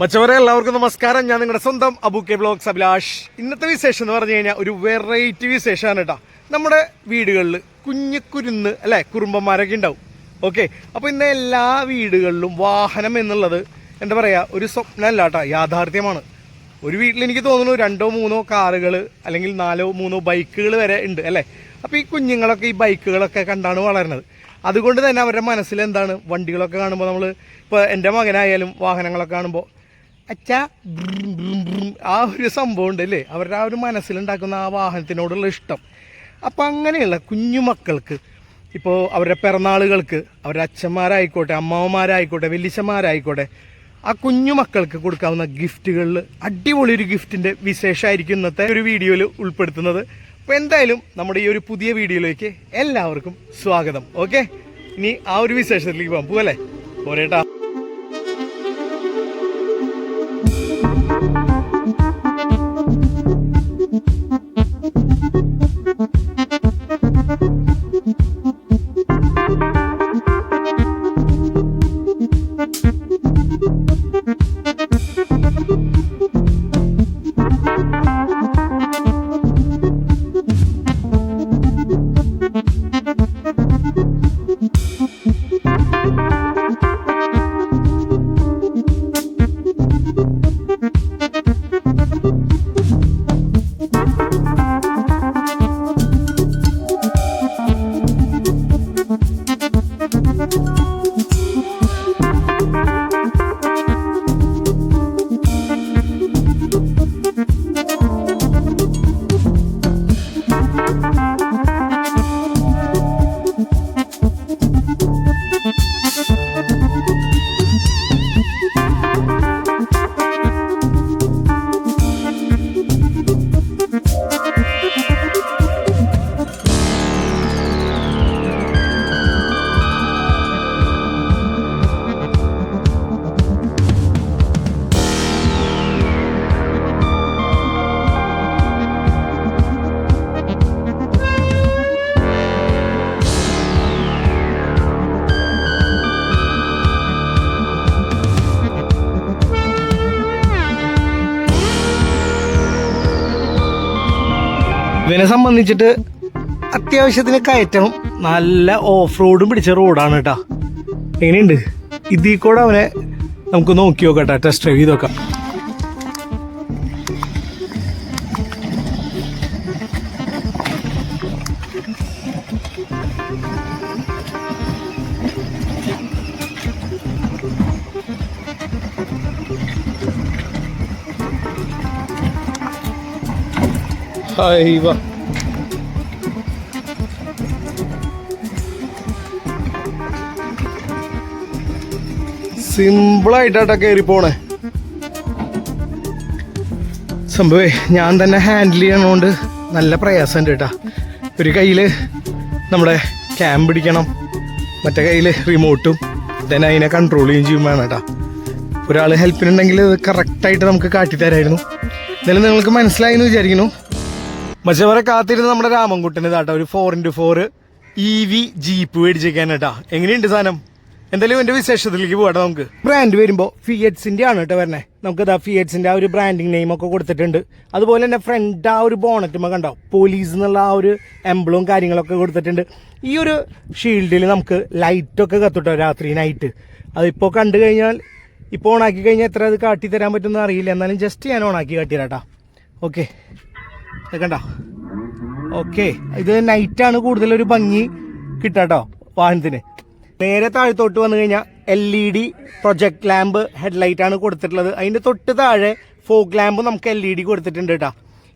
മച്ചവരെ എല്ലാവർക്കും നമസ്കാരം. ഞാൻ നിങ്ങളുടെ സ്വന്തം അബു കെ ബ്ലോഗ്സ് അഭിലാഷ്. ഇന്നത്തെ വിശേഷം എന്ന് പറഞ്ഞു കഴിഞ്ഞാൽ ഒരു വെറൈറ്റി വിശേഷമാണ് കേട്ടോ. നമ്മുടെ വീടുകളിൽ കുഞ്ഞു കുരുന്ന് അല്ലേ കുറുമ്പന്മാരൊക്കെ ഉണ്ടാവും. ഓക്കെ അപ്പോൾ ഇന്ന് എല്ലാ വീടുകളിലും വാഹനം എന്നുള്ളത് എന്താ പറയുക ഒരു സ്വപ്നമല്ല കേട്ടോ യാഥാർത്ഥ്യമാണ്. ഒരു വീട്ടിൽ എനിക്ക് തോന്നുന്നു രണ്ടോ മൂന്നോ കാറുകൾ അല്ലെങ്കിൽ നാലോ മൂന്നോ ബൈക്കുകൾ വരെ ഉണ്ട് അല്ലേ? അപ്പോൾ ഈ കുഞ്ഞുങ്ങളൊക്കെ ഈ ബൈക്കുകളൊക്കെ കണ്ടാണ് വളരുന്നത്. അതുകൊണ്ട് തന്നെ അവരുടെ മനസ്സിൽ എന്താണ് വണ്ടികളൊക്കെ കാണുമ്പോൾ നമ്മൾ ഇപ്പോൾ എന്റെ മകനായാലും വാഹനങ്ങളൊക്കെ കാണുമ്പോൾ അച്ഛാ ആ ഒരു സംഭവം ഉണ്ടല്ലേ അവരുടെ ആ ഒരു മനസ്സിലുണ്ടാക്കുന്ന ആ വാഹനത്തിനോടുള്ള ഇഷ്ടം. അപ്പം അങ്ങനെയുള്ള കുഞ്ഞു മക്കൾക്ക് ഇപ്പോൾ അവരുടെ പിറന്നാളുകൾക്ക് അവരുടെ അച്ഛന്മാരായിക്കോട്ടെ അമ്മാവന്മാരായിക്കോട്ടെ വലിയച്ഛന്മാരായിക്കോട്ടെ ആ കുഞ്ഞു മക്കൾക്ക് കൊടുക്കാവുന്ന ഗിഫ്റ്റുകളിൽ അടിപൊളി ഒരു ഗിഫ്റ്റിന്റെ വിശേഷമായിരിക്കും ഇന്നത്തെ ഒരു വീഡിയോയിൽ ഉൾപ്പെടുത്തുന്നത്. അപ്പോൾ എന്തായാലും നമ്മുടെ ഈ ഒരു പുതിയ വീഡിയോയിലേക്ക് എല്ലാവർക്കും സ്വാഗതം. ഓക്കെ? ഇനി ആ ഒരു വിശേഷത്തിലേക്ക് പോകാം. പോകല്ലേ പോരേട്ടാ. ഇവനെ സംബന്ധിച്ചിട്ട് അത്യാവശ്യത്തിന് കയറ്റം നല്ല ഓഫ് റോഡും പിടിച്ച റോഡാണ് കേട്ടോ എങ്ങനെയുണ്ട്? ഇതിൽ കൂടെ അവനെ നമുക്ക് നോക്കി നോക്കാം ടെസ്റ്റ് ഡ്രൈവ് ചെയ്ത് നോക്കാം. വാ സിമ്പിളായിട്ടാട്ടാ കയറി പോണേ. സംഭവേ ഞാൻ തന്നെ ഹാൻഡിൽ ചെയ്യണോണ്ട് നല്ല പ്രയാസമുണ്ട് കേട്ടാ. ഒരു കയ്യിൽ നമ്മുടെ ക്യാം പിടിക്കണം മറ്റേ കയ്യിൽ റിമോട്ടും ദെൻ അതിനെ കൺട്രോൾ ചെയ്യുകയും ചെയ്യും വേണം കേട്ടാ. ഒരാൾ ഹെൽപ്പിനുണ്ടെങ്കിൽ ഇത് കറക്റ്റായിട്ട് നമുക്ക് കാട്ടിത്തരായിരുന്നു. എന്നാലും നിങ്ങൾക്ക് മനസ്സിലായി എന്ന് വിചാരിക്കുന്നു. മച്ചവരെ കാത്തിരുന്ന് നമ്മുടെ രാമൻകുട്ടന് ഒരു four into four E V jeep മേടിച്ചേക്കാൻ കേട്ടാ. എങ്ങനെയുണ്ട് സാധനം? എന്തായാലും എന്റെ വിശേഷത്തിലേക്ക് പോകട്ടെ നമുക്ക്. ബ്രാൻഡ് വരുമ്പോൾ ഫിയറ്റ്സിന്റെ ആണ് കേട്ടോ വരണേ. നമുക്ക് ഇതാ ഫിയറ്റ്സിന്റെ ആ ഒരു ബ്രാൻഡിങ് നെയിം ഒക്കെ കൊടുത്തിട്ടുണ്ട്. അതുപോലെ തന്നെ ഫ്രണ്ട് ആ ഒരു ബോണറ്റുമ കണ്ടോ? പോലീസ് എന്നുള്ള ആ ഒരു എംബ്ലവും കാര്യങ്ങളൊക്കെ കൊടുത്തിട്ടുണ്ട്. ഈ ഒരു ഷീൽഡിൽ നമുക്ക് ലൈറ്റ് ഒക്കെ കത്തുട്ടോ രാത്രി നൈറ്റ് അതിപ്പോൾ കണ്ടു കഴിഞ്ഞാൽ ഇപ്പോൾ ഓണാക്കി കഴിഞ്ഞാൽ എത്ര അത് കാട്ടി തരാൻ പറ്റുമെന്ന് അറിയില്ല. എന്നാലും ജസ്റ്റ് ഞാൻ ഓണാക്കി കാട്ടിത്തരാട്ടാ ഓക്കെ കണ്ട? ഓക്കെ ഇത് നൈറ്റാണ് കൂടുതൽ ഒരു ഭംഗി കിട്ടാട്ടോ വാഹനത്തിന്. നേരെ താഴത്തോട്ട് വന്നു കഴിഞ്ഞാൽ L E D project lamp headlight ആണ് കൊടുത്തിട്ടുള്ളത്. അതിന്റെ തൊട്ട് താഴെ ഫോക്ക് ലാമ്പ് നമുക്ക് എൽ ഇ ഡി കൊടുത്തിട്ടുണ്ട് കേട്ടോ.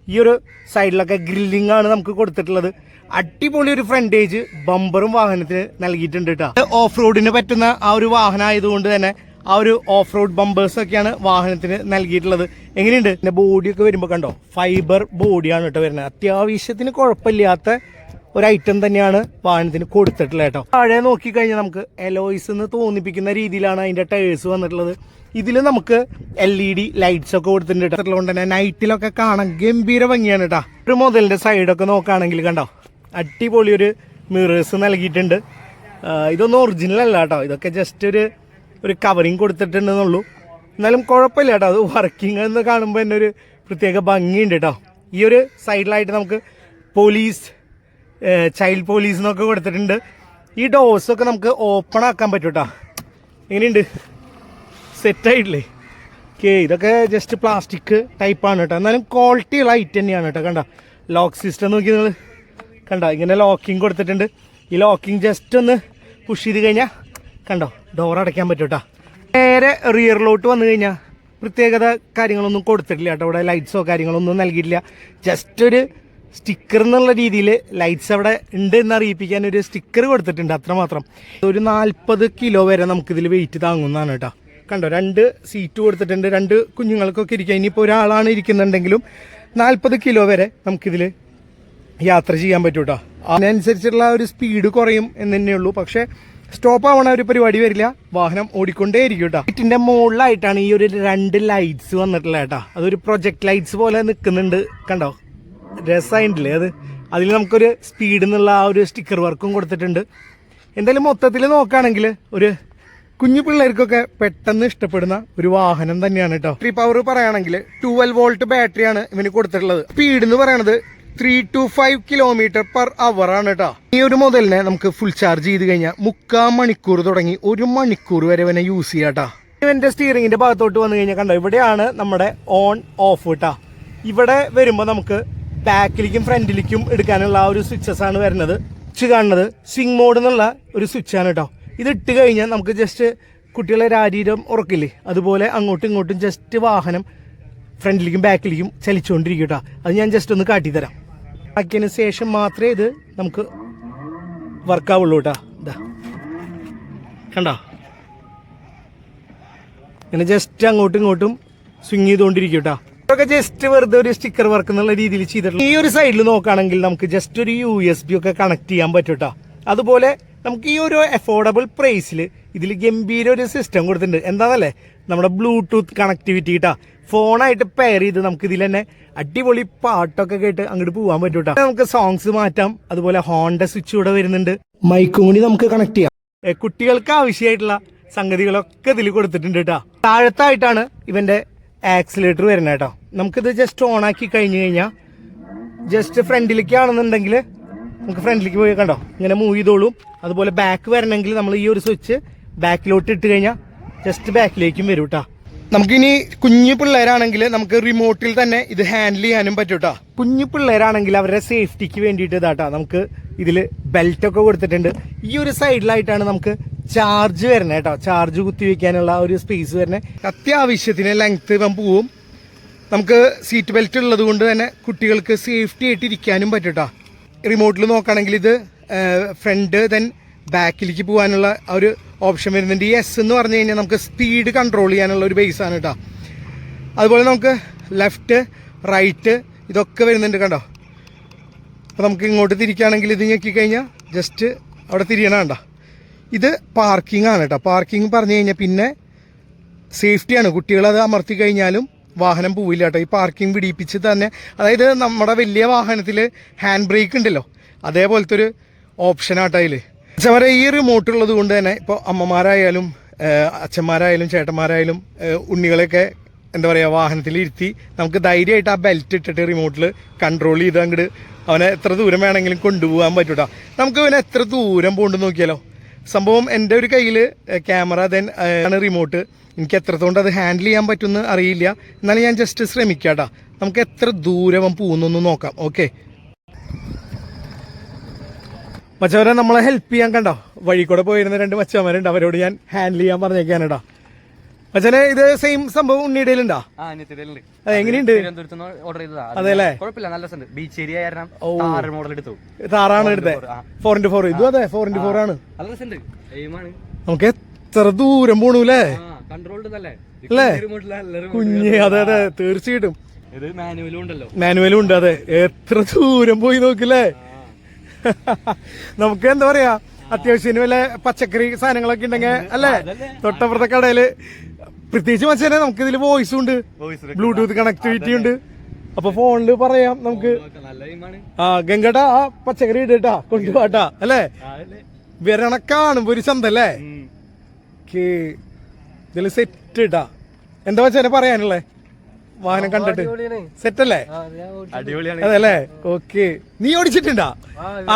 ഈ ഒരു സൈഡിലൊക്കെ ഗ്രില്ലിംഗ് ആണ് നമുക്ക് കൊടുത്തിട്ടുള്ളത്. അടിപൊളി ഒരു ഫ്രണ്ടേജ് ബമ്പറും വാഹനത്തിന് നൽകിയിട്ടുണ്ട് കേട്ടോ. ഓഫ് റോഡിന് പറ്റുന്ന ആ ഒരു വാഹനം ആയതുകൊണ്ട് തന്നെ ആ ഒരു ഓഫ് റോഡ് ബമ്പേഴ്സ് ഒക്കെയാണ് വാഹനത്തിന് നൽകിയിട്ടുള്ളത്. എങ്ങനെയുണ്ട്? പിന്നെ ബോഡിയൊക്കെ വരുമ്പോൾ കണ്ടോ? ഫൈബർ ബോഡിയാണ് കേട്ടോ വരുന്നത്. അത്യാവശ്യത്തിന് കുഴപ്പമില്ലാത്ത ഒരു ഐറ്റം തന്നെയാണ് വാഹനത്തിന് കൊടുത്തിട്ടുള്ളത് കേട്ടോ. താഴെ നോക്കിക്കഴിഞ്ഞാൽ നമുക്ക് എലോയ്സ് എന്ന് തോന്നിപ്പിക്കുന്ന രീതിയിലാണ് അതിന്റെ ടയേഴ്സ് വന്നിട്ടുള്ളത്. ഇതിൽ നമുക്ക് എൽ ഇ ഡി ലൈറ്റ്സ് ഒക്കെ കൊടുത്തിട്ടുണ്ട് കേട്ടോ. തന്നെ നൈറ്റിലൊക്കെ കാണാൻ ഗംഭീര ഭംഗിയാണ് കേട്ടോ. ഒരു മുതലിന്റെ സൈഡൊക്കെ നോക്കുകയാണെങ്കിൽ കണ്ടോ? അടിപൊളി ഒരു മിറേഴ്സ് നൽകിയിട്ടുണ്ട്. ഇതൊന്നും ഒറിജിനൽ അല്ല കേട്ടോ. ഇതൊക്കെ ജസ്റ്റ് ഒരു ഒരു കവറിങ് കൊടുത്തിട്ടുണ്ടെന്നുള്ളൂ. എന്നാലും കുഴപ്പമില്ല കേട്ടോ. അത് വർക്കിംഗ് എന്ന് കാണുമ്പോൾ തന്നെ ഒരു പ്രത്യേക ഭംഗിയുണ്ട് കേട്ടോ. ഈ ഒരു സൈഡിലായിട്ട് നമുക്ക് പോലീസ് ചൈൽഡ് പോലീസ് എന്നൊക്കെ കൊടുത്തിട്ടുണ്ട്. ഈ ഡോഴ്സൊക്കെ നമുക്ക് ഓപ്പൺ ആക്കാൻ പറ്റും കേട്ടോ. എങ്ങനെയുണ്ട്? സെറ്റായിട്ടില്ലേ ഓക്കെ ഇതൊക്കെ ജസ്റ്റ് പ്ലാസ്റ്റിക് ടൈപ്പാണ് കേട്ടോ. എന്നാലും ക്വാളിറ്റി ഉള്ള ഐറ്റം തന്നെയാണ് കേട്ടോ. കണ്ട? ലോക്ക് സിസ്റ്റം നോക്കി നിങ്ങൾ കണ്ട? ഇങ്ങനെ ലോക്കിംഗ് കൊടുത്തിട്ടുണ്ട്. ഈ ലോക്കിംഗ് ജസ്റ്റ് ഒന്ന് പുഷ് ചെയ്ത് കഴിഞ്ഞാൽ കണ്ടോ ഡോർ അടയ്ക്കാൻ പറ്റും നേരെ റിയറിലോട്ട് വന്നു കഴിഞ്ഞാൽ പ്രത്യേകത കാര്യങ്ങളൊന്നും കൊടുത്തിട്ടില്ല കേട്ടോ. ഇവിടെ ലൈറ്റ്സോ കാര്യങ്ങളൊന്നും നൽകിയിട്ടില്ല. ജസ്റ്റ് ഒരു സ്റ്റിക്കർ എന്നുള്ള രീതിയിൽ ലൈറ്റ്സ് അവിടെ ഉണ്ട് എന്ന് അറിയിപ്പിക്കാൻ ഒരു സ്റ്റിക്കർ കൊടുത്തിട്ടുണ്ട് അത്രമാത്രം. ഒരു നാൽപ്പത് കിലോ വരെ നമുക്കിതിൽ വെയിറ്റ് താങ്ങുന്നതാണ് കേട്ടോ. കണ്ടോ രണ്ട് സീറ്റ് കൊടുത്തിട്ടുണ്ട് രണ്ട് കുഞ്ഞുങ്ങൾക്കൊക്കെ ഇരിക്കുക ഇനിയിപ്പോൾ ഒരാളാണ് ഇരിക്കുന്നുണ്ടെങ്കിലും നാൽപ്പത് കിലോ വരെ നമുക്കിതിൽ യാത്ര ചെയ്യാൻ പറ്റൂട്ടോ. അതിനനുസരിച്ചുള്ള ഒരു സ്പീഡ് കുറയും എന്ന് തന്നെയുള്ളൂ. പക്ഷേ സ്റ്റോപ്പ് ആവണ ഒരു പരിപാടി വരില്ല. വാഹനം ഓടിക്കൊണ്ടേയിരിക്കും കേട്ടോ ഇതിന്റെ മുകളിലായിട്ടാണ് ഈ ഒരു രണ്ട് ലൈറ്റ്സ് വന്നിട്ടുള്ളത് കേട്ടോ അതൊരു പ്രൊജക്ട് ലൈറ്റ്സ് പോലെ നിൽക്കുന്നുണ്ട് കണ്ടോ? രസമായിട്ടില്ലേ അത്? അതിൽ നമുക്കൊരു സ്പീഡ് എന്നുള്ള ആ ഒരു സ്റ്റിക്കർ വർക്കും കൊടുത്തിട്ടുണ്ട്. എന്തായാലും മൊത്തത്തിൽ നോക്കുകയാണെങ്കിൽ ഒരു കുഞ്ഞു പിള്ളേർക്കൊക്കെ പെട്ടെന്ന് ഇഷ്ടപ്പെടുന്ന ഒരു വാഹനം തന്നെയാണ് കേട്ടോ ബാറ്ററി പവർ പറയുകയാണെങ്കിൽ ട്വൽവ് വോൾട്ട് ബാറ്ററിയാണ് ഇവന് കൊടുത്തിട്ടുള്ളത്. സ്പീഡ് എന്ന് പറയുന്നത് three two five kilometre per hour ആണ് കേട്ടോ ഈ ഒരു മുതലിനെ നമുക്ക് ഫുൾ ചാർജ് ചെയ്ത് കഴിഞ്ഞാൽ മുക്കാൽ മണിക്കൂർ തുടങ്ങി ഒരു മണിക്കൂർ വരെ ഇവനെ യൂസ് ചെയ്യാം കേട്ടോ ഇവന്റെ സ്റ്റിയറിംഗിന്റെ ഭാഗത്തോട്ട് വന്നു കഴിഞ്ഞാൽ കണ്ടോ ഇവിടെയാണ് നമ്മുടെ ഓൺ ഓഫ് കേട്ടോ ഇവിടെ വരുമ്പോൾ നമുക്ക് ബാക്കിലേക്കും ഫ്രണ്ടിലേക്കും എടുക്കാനുള്ള ആ ഒരു സ്വിച്ചസ് ആണ് വരുന്നത്. സ്വിച്ച് കാണുന്നത് സ്വിങ് മോഡ് എന്നുള്ള ഒരു സ്വിച്ച് ആണ് കേട്ടോ ഇത് ഇട്ട് കഴിഞ്ഞാൽ നമുക്ക് ജസ്റ്റ് കുട്ടികളെ രാരീരം ഉറക്കില്ലേ? അതുപോലെ അങ്ങോട്ടും ഇങ്ങോട്ടും ജസ്റ്റ് വാഹനം ഫ്രണ്ടിലേക്കും ബാക്കിലേക്കും ചലിച്ചുകൊണ്ടിരിക്കും കേട്ടോ അത് ഞാൻ ജസ്റ്റ് ഒന്ന് കാട്ടിത്തരാം. ആക്കിയതിന് ശേഷം മാത്രമേ ഇത് നമുക്ക് വർക്കാവുള്ളൂ കേട്ടോ. കണ്ടോ? ഇങ്ങനെ ജസ്റ്റ് അങ്ങോട്ടും ഇങ്ങോട്ടും സ്വിങ് ചെയ്തുകൊണ്ടിരിക്കും കേട്ടോ. ഇതൊക്കെ ജസ്റ്റ് വെറുതെ ഒരു സ്റ്റിക്കർ വർക്ക് എന്നുള്ള രീതിയിൽ ചെയ്തിട്ടുള്ളൂ ഈ ഒരു സൈഡിൽ നോക്കുകയാണെങ്കിൽ നമുക്ക് ജസ്റ്റ് ഒരു യു എസ് ബി ഒക്കെ കണക്ട് ചെയ്യാൻ പറ്റും കേട്ടോ. അതുപോലെ നമുക്ക് ഈ ഒരു അഫോർഡബിൾ പ്രൈസിൽ ഇതിൽ ഗംഭീര ഒരു സിസ്റ്റം കൊടുത്തിട്ടുണ്ട്. എന്താണല്ലേ നമ്മുടെ ബ്ലൂടൂത്ത് കണക്ടിവിറ്റി കേട്ടാ. ഫോണായിട്ട് പെയർ ചെയ്ത് നമുക്ക് ഇതിൽ തന്നെ അടിപൊളി പാട്ടൊക്കെ കേട്ട് അങ്ങോട്ട് പോകാൻ പറ്റും കേട്ടോ നമുക്ക് സോങ്സ് മാറ്റാം. അതുപോലെ ഹോണ്ട സ്വിച്ച് ഇവിടെ വരുന്നുണ്ട്. മൈക്കും കൂടി നമുക്ക് കണക്ട് ചെയ്യാം. കുട്ടികൾക്ക് ആവശ്യമായിട്ടുള്ള സംഗതികളൊക്കെ ഇതിൽ കൊടുത്തിട്ടുണ്ട് കേട്ടോ താഴത്തായിട്ടാണ് ഇവന്റെ ആക്സിലേറ്റർ വരുന്നത് കേട്ടോ നമുക്കിത് ജസ്റ്റ് ഓൺ ആക്കി കഴിഞ്ഞു കഴിഞ്ഞാൽ ജസ്റ്റ് ഫ്രണ്ടിലേക്ക് ആണെന്നുണ്ടെങ്കിൽ നമുക്ക് ഫ്രണ്ടിലേക്ക് പോയി കണ്ടോ? ഇങ്ങനെ മൂവ് ചെയ്തോളും. അതുപോലെ ബാക്ക് വരണമെങ്കിൽ നമ്മൾ ഈ ഒരു സ്വിച്ച് ബാക്കിലോട്ട് ഇട്ട് കഴിഞ്ഞാൽ ജസ്റ്റ് ബാക്കിലേക്കും വരും കേട്ടോ നമുക്കിനി കുഞ്ഞു പിള്ളേരാണെങ്കിൽ നമുക്ക് റിമോട്ടിൽ തന്നെ ഇത് ഹാൻഡിൽ ചെയ്യാനും പറ്റും കേട്ടോ കുഞ്ഞു പിള്ളേരാണെങ്കിൽ അവരുടെ സേഫ്റ്റിക്ക് വേണ്ടിയിട്ട് ഇതാട്ടോ നമുക്ക് ഇതിൽ ബെൽറ്റ് ഒക്കെ കൊടുത്തിട്ടുണ്ട്. ഈ ഒരു സൈഡിലായിട്ടാണ് നമുക്ക് ചാർജ് വരുന്നത് കേട്ടോ ചാർജ് കുത്തി വെക്കാനുള്ള ഒരു സ്പേസ് വരുന്നത്. അത്യാവശ്യത്തിന് ലെങ്ത് ഇവൻ പോവും. നമുക്ക് സീറ്റ് ബെൽറ്റ് ഉള്ളത് കൊണ്ട് തന്നെ കുട്ടികൾക്ക് സേഫ്റ്റി ആയിട്ട് ഇരിക്കാനും പറ്റും കേട്ടോ റിമോട്ടിൽ നോക്കുകയാണെങ്കിൽ ഇത് ഫ്രണ്ട് ദെൻ ബാക്കിലേക്ക് പോകാനുള്ള ഒരു ഓപ്ഷൻ വരുന്നുണ്ട്. ഈ എസ് എന്ന് പറഞ്ഞു കഴിഞ്ഞാൽ നമുക്ക് സ്പീഡ് കൺട്രോൾ ചെയ്യാനുള്ള ഒരു ബേസാണ് കേട്ടോ. അതുപോലെ നമുക്ക് ലെഫ്റ്റ് റൈറ്റ് ഇതൊക്കെ വരുന്നുണ്ട് കണ്ടോ? അപ്പോൾ നമുക്ക് ഇങ്ങോട്ട് തിരിക്കുകയാണെങ്കിൽ ഇത് ഞെക്കി കഴിഞ്ഞാൽ ജസ്റ്റ് അവിടെ തിരിയണം കണ്ടോ? ഇത് പാർക്കിംഗ് ആണ് കേട്ടോ. പാർക്കിംഗ് പറഞ്ഞു കഴിഞ്ഞാൽ പിന്നെ സേഫ്റ്റിയാണ് കുട്ടികളത് അമർത്തി കഴിഞ്ഞാലും വാഹനം പോവില്ല കേട്ടോ. ഈ പാർക്കിംഗ് പിടിപ്പിച്ച് തന്നെ അതായത് നമ്മുടെ വലിയ വാഹനത്തിൽ ഹാൻഡ് ബ്രേക്ക് ഉണ്ടല്ലോ. അതേപോലത്തെ ഒരു ഓപ്ഷനാട്ടോ അതിൽ വെച്ചാൽ ഈ ഒരു മോട്ടുള്ളത് കൊണ്ട് തന്നെ ഇപ്പോൾ അമ്മമാരായാലും അച്ഛന്മാരായാലും ചേട്ടന്മാരായാലും ഉണ്ണികളെയൊക്കെ എന്താ പറയുക വാഹനത്തിൽ ഇരുത്തി നമുക്ക് ധൈര്യമായിട്ട് ആ ബെൽറ്റ് ഇട്ടിട്ട് റിമോട്ടിൽ കൺട്രോൾ ചെയ്ത് അങ്ങോട്ട് അവനെ എത്ര ദൂരം വേണമെങ്കിലും കൊണ്ടുപോകാൻ പറ്റൂട്ടോ. നമുക്ക് അവനെ എത്ര ദൂരം പോകണ്ടെന്ന് നോക്കിയാലോ? സംഭവം എന്റെ ഒരു കയ്യിൽ ക്യാമറ ദെൻ ആണ് റിമോട്ട് എനിക്ക് എത്രത്തോണ്ട് അത് ഹാൻഡിൽ ചെയ്യാൻ പറ്റുമെന്ന് അറിയില്ല. എന്നാലും ഞാൻ ജസ്റ്റ് ശ്രമിക്കാം കേട്ടോ നമുക്ക് എത്ര ദൂരം പോകുന്നൊന്ന് നോക്കാം. ഓക്കെ മച്ചവരെ നമ്മളെ ഹെൽപ്പ് ചെയ്യാൻ കണ്ടോ? വഴി കൂടെ പോയിരുന്ന രണ്ട് മച്ചന്മാരുണ്ട് അവരോട് ഞാൻ ഹാൻഡിൽ ചെയ്യാൻ പറഞ്ഞേക്കാൻ കേട്ടോ മച്ചനെ ഇത് സെയിം സംഭവം ഉണ്ണിയിടയിലുണ്ടോ? എങ്ങനെയുണ്ട്? അതെല്ലേ ബീച്ച് ഏരിയ മോഡൽ എടുത്തു. താറാണ് എടുത്തത്. ഫോർ ഇന്റു ഫോർ ഇതും അതെ ഫോർ ഇന്റു ഫോർ ആണ്. നമുക്ക് എത്ര ദൂരം പോണൂല്ലേ അല്ലേ? കുഞ്ഞ് അതെ അതെ തീർച്ചയായിട്ടും. ഇത് മാനുവലും ഉണ്ടല്ലോ. മാനുവലും ഉണ്ട് അതെ. എത്ര ദൂരം പോയി നോക്കില്ലേ? നമുക്ക് എന്താ പറയാ അത്യാവശ്യത്തിന് വല്ല പച്ചക്കറി സാധനങ്ങളൊക്കെ ഉണ്ടെങ്കിൽ അല്ലേ? തൊട്ടപ്പുറത്തെ കടയിൽ പ്രത്യേകിച്ച് മനസ്സിലായി നമുക്ക് ഇതിൽ വോയിസ് ഉണ്ട് ബ്ലൂടൂത്ത് കണക്ടിവിറ്റി ഉണ്ട്. അപ്പൊ ഫോണിൽ പറയാം നമുക്ക്. ആ ഗംഗട്ടാ ആ പച്ചക്കറി ഇടട്ടാ കൊണ്ടുപോട്ടാ അല്ലേ? വരണ കാണുമ്പോ ഒരു ചന്തല്ലേ ഇതിൽ സെറ്റ് ഇട്ടാ എന്താ വെച്ചാൽ പറയാനുള്ളേ? വാഹനം കണ്ടിട്ട്. സെറ്റ് അല്ലേ അടിപൊളിയാണ്. അതല്ലേ? ഓക്കെ. നീ ഓടിച്ചിട്ടുണ്ടാ?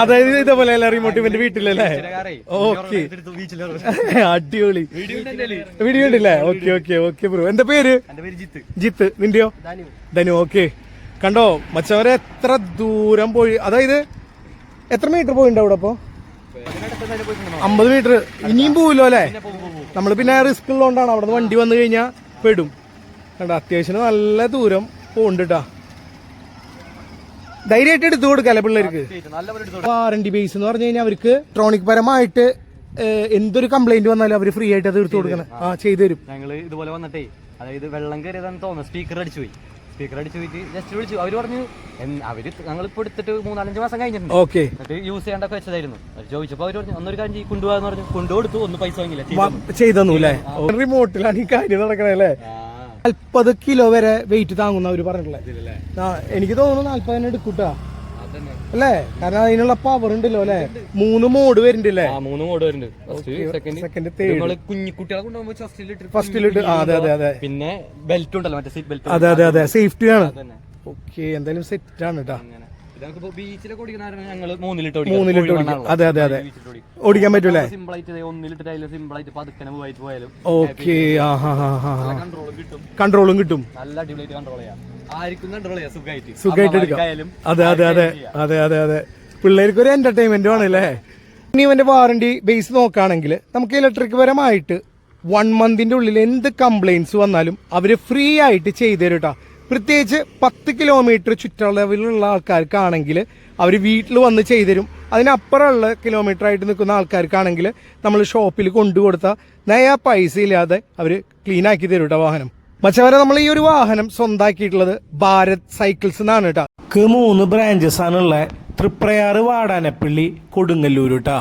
അതായത് ഇതേപോലെ റിമോട്ടിന്റെ റിമോട്ട് ഇവന്റെ വീട്ടിലല്ലേ? ഓക്കെ. അടിപൊളി. വീഡിയോ ഉണ്ടല്ലേ? ഓക്കെ ഓക്കെ ഓക്കെ ബ്രോ എന്താ പേര്? എന്റെ പേര് ജിത്ത്. ജിത്ത്. നിന്റെയോ? ധനു. ഓക്കെ. കണ്ടോ മച്ചവരെ എത്ര ദൂരം പോയി അതായത് എത്ര മീറ്റർ പോയിണ്ട് അവിടെ അപ്പൊ? അമ്പത് മീറ്റർ ഇനിയും പോവില്ലോ അല്ലേ? നമ്മൾ പിന്നെ റിസ്ക് ഉള്ളതുകൊണ്ടാണ് അവിടെ നിന്ന് വണ്ടി വന്നു കഴിഞ്ഞാൽ പെടും. കണ്ട അത്യാവശ്യം നല്ല ദൂരം പോകുന്നുണ്ട് കേട്ടാ ധൈര്യമായിട്ട് എടുത്തു കൊടുക്കല്ലേ പിള്ളേർക്ക്? വാറണ്ടി ബേസ് എന്ന് പറഞ്ഞു കഴിഞ്ഞാൽ അവർക്ക് ട്രോണിക് പരമായിട്ട് എന്തൊരു കംപ്ലൈന്റ് വന്നാലും അവർ ഫ്രീ ആയിട്ട് അത് എടുത്തു കൊടുക്കണം. ആ ചെയ്തു തരും. ഞങ്ങൾ ഇതുപോലെ വന്നിട്ടേ അതായത് വെള്ളം കയറിയതാണെന്ന് തോന്നുന്നു. സ്പീക്കർ അടിച്ചു പോയി. സ്പീക്കർ അടിച്ചു പോയിട്ട് ജസ്റ്റ് വിളിച്ചു. അവർ പറഞ്ഞു അവർ ഞങ്ങൾ ഇപ്പൊ എടുത്തിട്ട് മൂന്നാലഞ്ച് മാസം കഴിഞ്ഞിട്ടുണ്ട്. ഓക്കെ. യൂസ് ചെയ്യേണ്ടൊക്കെ വെച്ചതായിരുന്നു. ചോദിച്ചപ്പോ അവർ പറഞ്ഞു ഒന്നൊരു കാര്യം കൊണ്ടുപോകാന്ന് പറഞ്ഞു. കൊണ്ടുകൊടുത്തു. ഒന്ന് പൈസ വാങ്ങില്ല ചെയ്തു. ചെയ്തന്നു റിമോട്ടിലാണ് ഈ കാര്യം നടക്കണേ അല്ലേ ആ, നാൽപ്പത് കിലോ വരെ വെയിറ്റ് താങ്ങുന്ന അവർ പറഞ്ഞിട്ടുള്ളത്. ആ, എനിക്ക് തോന്നുന്നു നാല്പതിനെ എടുക്കൂട്ടാ. അല്ലേ? കാരണം അതിനുള്ള പവർ ഉണ്ടല്ലോ അല്ലേ? മൂന്ന് മോഡ് വരുന്നുണ്ടല്ലേ? മൂന്ന് മോഡ് വരുന്നുണ്ട്. ഫസ്റ്റ് സെക്കൻഡ് തേർഡ് കുഞ്ഞിക്കുട്ടികളെ ഫസ്റ്റിലിട്ട് അതെ അതെ അതെ. പിന്നെ ബെൽറ്റ് ഉണ്ടല്ലോ മറ്റേ സീറ്റ് ബെൽറ്റ് അതെ അതെ അതെ. സേഫ്റ്റി ആണ്. ഓക്കെ എന്തായാലും സെറ്റ് ആണ് കേട്ടാ അങ്ങനെ ഇത് നമുക്കിപ്പോ ബീച്ചിലൊക്കെ ഓടിക്കുന്ന ഞങ്ങൾ മൂന്നിലിട്ട് മൂന്നിലിട്ട് ഓടിക്കും. അതെ അതെ അതെ. ഓടിക്കാൻ പറ്റൂലേ? സിമ്പിൾ ആയിട്ട് ഒന്നിലിട്ട് അതിൽ സിമ്പിൾ ആയിട്ട് പതുക്കനെ പോയിട്ട് പോയാലും ഓക്കെ കൺട്രോൾ കിട്ടും. കൺട്രോളും കിട്ടും. നല്ല അടിപൊളിയായിട്ട് കൺട്രോൾ ചെയ്യാം. ആർക്കും കൺട്രോൾ ചെയ്യാം സുഖമായിട്ട് സുഖമായിട്ട് എടുക്കാം. അതെ അതെ അതെ. അതെ അതെ അതെ. പിള്ളേർക്ക് ഒരു എന്റർടൈൻമെന്റ് ആണല്ലേ ഇനി ഇവന്റെ വാറണ്ടി ബേസ് നോക്കുകയാണെങ്കിൽ നമുക്ക് ഇലക്ട്രിക് പരമായിട്ട് വൺ മന്തിന്റെ ഉള്ളിൽ എന്ത് കംപ്ലൈന്റ്സ് വന്നാലും അവർ ഫ്രീ ആയിട്ട് ചെയ്തു തരും കേട്ടോ പ്രത്യേകിച്ച് പത്ത് കിലോമീറ്റർ ചുറ്റളവിലുള്ള ആൾക്കാർക്കാണെങ്കിൽ അവർ വീട്ടിൽ വന്ന് ചെയ്തു തരും അതിനപ്പുറമുള്ള കിലോമീറ്റർ ആയിട്ട് നിൽക്കുന്ന ആൾക്കാർക്കാണെങ്കിൽ നമ്മൾ ഷോപ്പിൽ കൊണ്ടുകൊടുത്ത നയാ പൈസ ഇല്ലാതെ അവർ ക്ലീൻ ആക്കി തരും കേട്ടോ വാഹനം. മച്ചവരെ നമ്മൾ ഈ ഒരു വാഹനം സ്വന്തമാക്കിയിട്ടുള്ളത് ഭാരത് സൈക്കിൾസ് എന്നാണ് കേട്ടോ നമുക്ക് മൂന്ന് ബ്രാഞ്ചസ് ആണുള്ള തൃപ്രയാറ് വാടാനപ്പള്ളി കൊടുങ്ങല്ലൂർ കേട്ടോ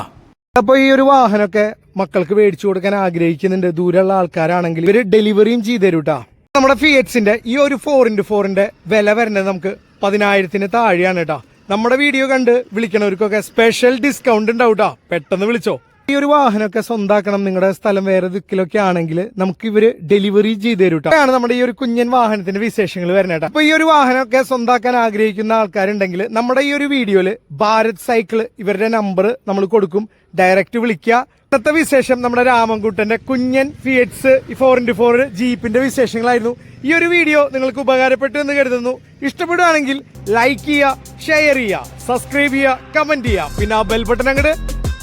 അപ്പൊ ഈ ഒരു വാഹനമൊക്കെ മക്കൾക്ക് മേടിച്ചു കൊടുക്കാൻ ആഗ്രഹിക്കുന്നുണ്ട്. ദൂരെയുള്ള ആൾക്കാരാണെങ്കിൽ ഇവർ ഡെലിവറിയും ചെയ്തു തരും കേട്ടാ നമ്മുടെ ഫിയറ്റ്സിന്റെ ഈ ഒരു ഫോർ ഇന്റു ഫോറിന്റെ വില വരുന്നത് നമുക്ക് പതിനായിരത്തിന് താഴെയാണ് കേട്ടോ നമ്മുടെ വീഡിയോ കണ്ട് വിളിക്കണവർക്കൊക്കെ സ്പെഷ്യൽ ഡിസ്കൗണ്ട് ഉണ്ടാവും കേട്ടോ പെട്ടെന്ന് വിളിച്ചോ. ഈ ഒരു വാഹനമൊക്കെ സ്വന്താക്കണം നിങ്ങളുടെ സ്ഥലം വേറെ ദിക്കിലൊക്കെ ആണെങ്കിൽ നമുക്ക് ഇവർ ഡെലിവറി ചെയ്ത് തരും നമ്മുടെ ഈ ഒരു കുഞ്ഞൻ വാഹനത്തിന്റെ വിശേഷങ്ങൾ വരുന്നത് അപ്പൊ ഈ ഒരു വാഹനമൊക്കെ സ്വന്താക്കാൻ ആഗ്രഹിക്കുന്ന ആൾക്കാരുണ്ടെങ്കിൽ നമ്മുടെ ഈ ഒരു വീഡിയോയിൽ ഭാരത് സൈക്കിൾ ഇവരുടെ നമ്പർ നമ്മൾ കൊടുക്കും. ഡയറക്റ്റ് വിളിക്കുക. ഇന്നത്തെ വിശേഷം നമ്മുടെ രാമൻകുട്ടന്റെ കുഞ്ഞൻ ഫിയറ്റ്സ് ഫോർ ഇന്റു ഫോർ ജീപ്പിന്റെ വിശേഷങ്ങളായിരുന്നു. ഈ ഒരു വീഡിയോ നിങ്ങൾക്ക് ഉപകാരപ്പെട്ടു എന്ന് കരുതുന്നു. ഇഷ്ടപ്പെടുകയാണെങ്കിൽ ലൈക്ക് ചെയ്യുക ഷെയർ ചെയ്യുക സബ്സ്ക്രൈബ് ചെയ്യുക കമന്റ് ചെയ്യുക. പിന്നെ ആ ബെൽ ബട്ടൺ അങ്ങോട്ട്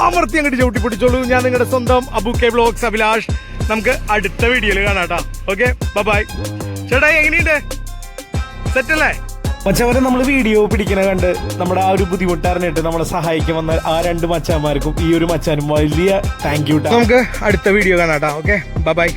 അമർത്തി അങ്ങോട്ട് ചവിട്ടി പിടിച്ചോളൂ ഞാൻ നിങ്ങളുടെ സ്വന്തം അബു കെ ബ്ലോഗ്സ് അഭിലാഷ്. നമുക്ക് അടുത്ത വീഡിയോയിൽ കാണാട്ടാ. ഓക്കെ ബൈ ചേട്ടാ എങ്ങനെയുണ്ട്? സെറ്റല്ലേ മച്ചവരെ നമ്മൾ വീഡിയോ പിടിക്കണ കണ്ട് നമ്മുടെ ആ ഒരു ബുദ്ധിമുട്ടറിഞ്ഞിട്ട് നമ്മളെ സഹായിക്കാൻ വന്ന ആ രണ്ട് മച്ചാന്മാർക്കും ഈ ഒരു മച്ചാനും വലിയ താങ്ക് യു നമുക്ക് അടുത്ത വീഡിയോ കാണാട്ടാ. Okay bye